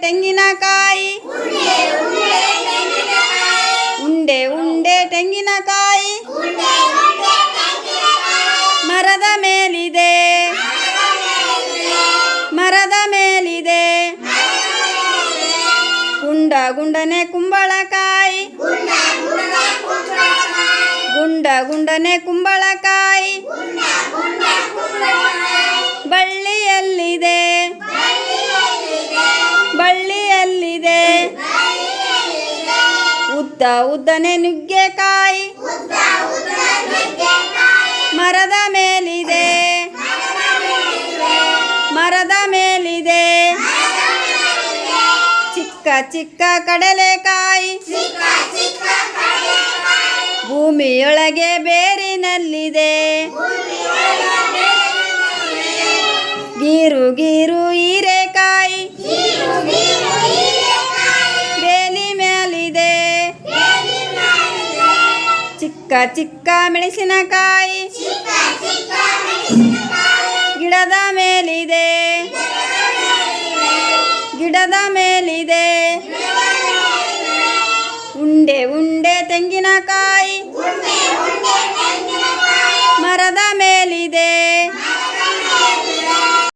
ತೆಂಗಿನಕಾಯಿ ಉಂಡೆ ಉಂಡೆ ತೆಂಗಿನಕಾಯಿ ಮರದ ಮೇಲಿದೆ. ಮರದ ಮೇಲಿದೆ. ಗುಂಡ ಗುಂಡನೆ ಕುಂಬಳಕಾಯಿ. ಗುಂಡ ಗುಂಡನೆ ಕುಂಬಳಕಾಯಿ. ಉದ್ದ ಉದ್ದನೆ ನುಗ್ಗೆಕಾಯಿ ಮರದ ಮೇಲಿದೆ. ಮರದ ಮೇಲಿದೆ. ಚಿಕ್ಕ ಚಿಕ್ಕ ಕಡಲೆಕಾಯಿ ಭೂಮಿಯೊಳಗೆ ಬೇರಿನಲ್ಲಿದೆ. ಗೀರು ಗೀರು ಹೀರೆಕಾಯಿ ಚಿಕ್ಕ ಚಿಕ್ಕ ಮೆಣಸಿನಕಾಯಿ. ಗಿಡದ ಮೇಲಿದೆ. ಗಿಡದ ಮೇಲಿದೆ. ಉಂಡೆ ಉಂಡೆ ತೆಂಗಿನಕಾಯಿ.